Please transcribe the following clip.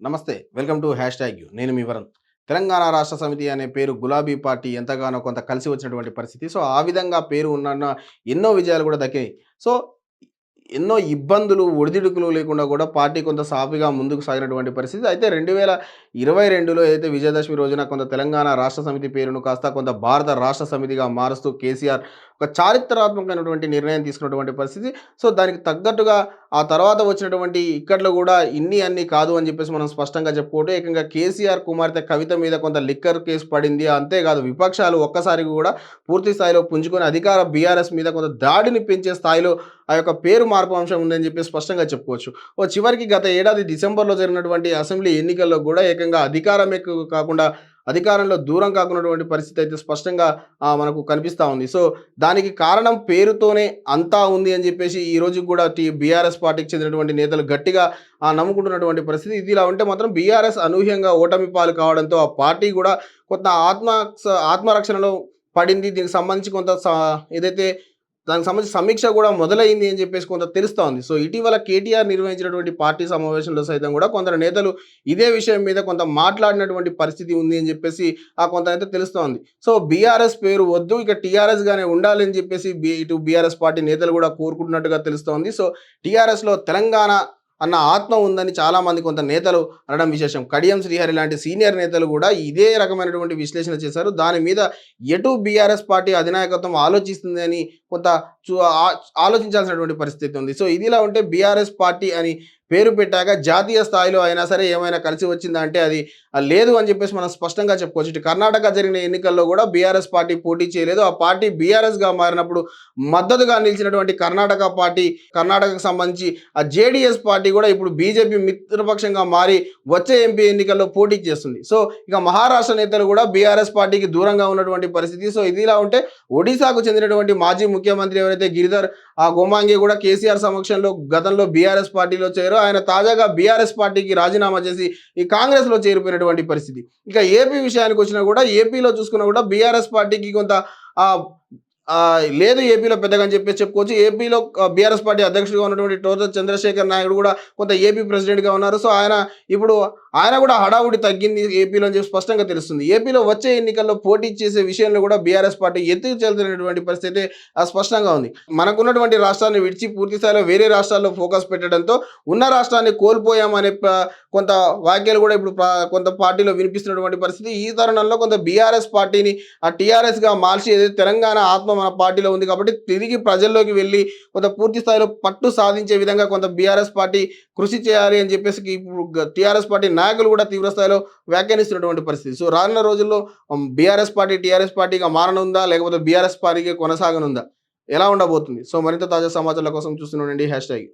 నమస్తే welcome to hashtag you. నేను మీ వరుణ్. తెలంగాణ రాష్ట్ర సమితి అనే పేరు గులాబీ పార్టీ ఎంతగానో కొంత కలిసి వచ్చినటువంటి పరిస్థితి. సో ఆ విధంగా పేరు ఉన్న ఎన్నో విజయాలు కూడా దక్కాయి. సో ఎన్నో ఇబ్బందులు ఒడిదుడుకులు లేకుండా కూడా పార్టీ కొంత సాఫీగా ముందుకు సాగినటువంటి పరిస్థితి. అయితే రెండు వేల ఇరవై రెండులో ఏదైతే విజయదశమి రోజున కొంత తెలంగాణ రాష్ట్ర సమితి పేరును కాస్త కొంత భారత రాష్ట్ర సమితిగా మారుస్తూ కేసీఆర్ ఒక చారిత్రాత్మకమైనటువంటి నిర్ణయం తీసుకున్నటువంటి పరిస్థితి. సో దానికి తగ్గట్టుగా ఆ తర్వాత వచ్చినటువంటి ఇక్కట్లో కూడా ఇన్ని అన్ని కాదు అని చెప్పేసి మనం స్పష్టంగా చెప్పుకోవటం ఏకంగా కేసీఆర్ కుమార్తె కవిత మీద కొంత లిక్కర్ కేసు పడింది. అంతేకాదు విపక్షాలు ఒక్కసారి కూడా పూర్తి స్థాయిలో పుంజుకొని అధికార బీఆర్ఎస్ మీద కొంత దాడిని పెంచే స్థాయిలో ఆ యొక్క పేరు మార్పు అంశం ఉందని చెప్పి స్పష్టంగా చెప్పుకోవచ్చు. ఓ చివరికి గత ఏడాది డిసెంబర్లో జరిగినటువంటి అసెంబ్లీ ఎన్నికల్లో కూడా ఏకంగా అధికారం ఎక్కువ కాకుండా అధికారంలో దూరం కాకున్నటువంటి పరిస్థితి అయితే స్పష్టంగా మనకు కనిపిస్తూ ఉంది. సో దానికి కారణం పేరుతోనే అంతా ఉంది అని చెప్పేసి ఈ రోజు కూడా టీ బీఆర్ఎస్ పార్టీకి చెందినటువంటి నేతలు గట్టిగా ఆ, నమ్ముకుంటున్నటువంటి పరిస్థితి. ఇది ఇలా ఉంటే మాత్రం బీఆర్ఎస్ అనూహ్యంగా ఓటమి పాలు కావడంతో ఆ పార్టీ కూడా కొంత ఆత్మ ఆత్మరక్షణలో పడింది. దీనికి సంబంధించి కొంత ఏదైతే దానికి సంబంధించి సమీక్ష కూడా మొదలైంది అని చెప్పేసి కొంత తెలుస్తూ ఉంది సో ఇటీవల కేటీఆర్ నిర్వహించినటువంటి పార్టీ సమావేశంలో సైతం కూడా కొందరు నేతలు ఇదే విషయం మీద కొంత మాట్లాడినటువంటి పరిస్థితి ఉంది అని చెప్పేసి ఆ కొంత అయితే తెలుస్తూ ఉంది సో బీఆర్ఎస్ పేరు వద్దు ఇక టీఆర్ఎస్ గానే ఉండాలని చెప్పేసి బి ఇటు బీఆర్ఎస్ పార్టీ నేతలు కూడా కోరుకుంటున్నట్టుగా తెలుస్తోంది. సో టీఆర్ఎస్లో తెలంగాణ అన్న ఆత్మ ఉందని చాలామంది కొంత నేతలు అనడం విశేషం. కడియం శ్రీహరి లాంటి సీనియర్ నేతలు కూడా ఇదే రకమైనటువంటి విశ్లేషణ చేశారు. దాని మీద ఎటు బీఆర్ఎస్ పార్టీ అధినాయకత్వం ఆలోచిస్తుంది అని కొంత చూ- ఆలోచించాల్సినటువంటి పరిస్థితి ఉంది. సో ఇదిలా ఉంటే బీఆర్ఎస్ పార్టీ అని పేరు పెట్టాక జాతీయ స్థాయిలో అయినా సరే ఏమైనా కలిసి వచ్చిందా అంటే అది లేదు అని చెప్పేసి మనం స్పష్టంగా చెప్పుకోవచ్చు. ఇటు కర్ణాటక జరిగిన ఎన్నికల్లో కూడా బీఆర్ఎస్ పార్టీ పోటీ చేయలేదు. ఆ పార్టీ బీఆర్ఎస్గా మారినప్పుడు మద్దతుగా నిలిచినటువంటి కర్ణాటక పార్టీ కర్ణాటకకు సంబంధించి ఆ జేడీఎస్ పార్టీ కూడా ఇప్పుడు బీజేపీ మిత్రపక్షంగా మారి వచ్చే ఎంపీ ఎన్నికల్లో పోటీ చేస్తుంది. సో ఇక మహారాష్ట్ర నేతలు కూడా బీఆర్ఎస్ పార్టీకి దూరంగా ఉన్నటువంటి పరిస్థితి. సో ఇది ఇలా ఉంటే ఒడిశాకు చెందినటువంటి మాజీ ముఖ్యమంత్రి ఎవరైతే గిరిధర్ ఆ గోమాంగి కూడా కేసీఆర్ సమక్షంలో గతంలో బీఆర్ఎస్ పార్టీలో చేరారు. ఆయన తాజాగా బీఆర్ఎస్ పార్టీకి రాజీనామా చేసి ఈ కాంగ్రెస్లో చేరిపోయినటువంటి పరిస్థితి. ఇక ఏపీ విషయానికి వచ్చినా కూడా ఏపీలో చూసుకున్నా కూడా బీఆర్ఎస్ పార్టీకి కొంత లేదు ఏపీలో పెద్దగా అని చెప్పేసి చెప్పుకోవచ్చు. ఏపీలో బీఆర్ఎస్ పార్టీ అధ్యక్షుడిగా ఉన్నటువంటి టోజ చంద్రశేఖర్ నాయుడు కూడా కొంత ఏపీ ప్రెసిడెంట్గా ఉన్నారు. సో ఆయన ఇప్పుడు ఆయన కూడా హడావుడి తగ్గింది ఏపీలో చెప్పి స్పష్టంగా తెలుస్తుంది. ఏపీలో వచ్చే ఎన్నికల్లో పోటీ చేసే విషయంలో కూడా బీఆర్ఎస్ పార్టీ ఎత్తుకు చెల్తున్నటువంటి పరిస్థితి స్పష్టంగా ఉంది. మనకున్నటువంటి రాష్ట్రాన్ని విడిచి పూర్తి స్థాయిలో వేరే రాష్ట్రాల్లో ఫోకస్ పెట్టడంతో ఉన్న రాష్ట్రాన్ని కోల్పోయామనే కొంత వ్యాఖ్యలు కూడా ఇప్పుడు కొంత పార్టీలో వినిపిస్తున్నటువంటి పరిస్థితి. ఈ తరుణంలో కొంత బీఆర్ఎస్ పార్టీని ఆ టీఆర్ఎస్గా మార్చి ఏదైతే తెలంగాణ ఆత్మ మన పార్టీలో ఉంది కాబట్టి తిరిగి ప్రజల్లోకి వెళ్ళి కొంత పూర్తి స్థాయిలో పట్టు సాధించే విధంగా కొంత బీఆర్ఎస్ పార్టీ కృషి చేయాలి అని చెప్పేసి ఇప్పుడు టీఆర్ఎస్ పార్టీ నాయకులు కూడా తీవ్ర స్థాయిలో వ్యాఖ్యానిస్తున్నటువంటి పరిస్థితి. సో రానున్న రోజుల్లో బీఆర్ఎస్ పార్టీ టీఆర్ఎస్ పార్టీగా మారనుందా? లేకపోతే బీఆర్ఎస్ పార్టీకి కొనసాగనుందా? ఎలా ఉండబోతుంది? సో మరింత తాజా సమాచారాల కోసం చూస్తుండండి హ్యాష్ ట్యాగ్.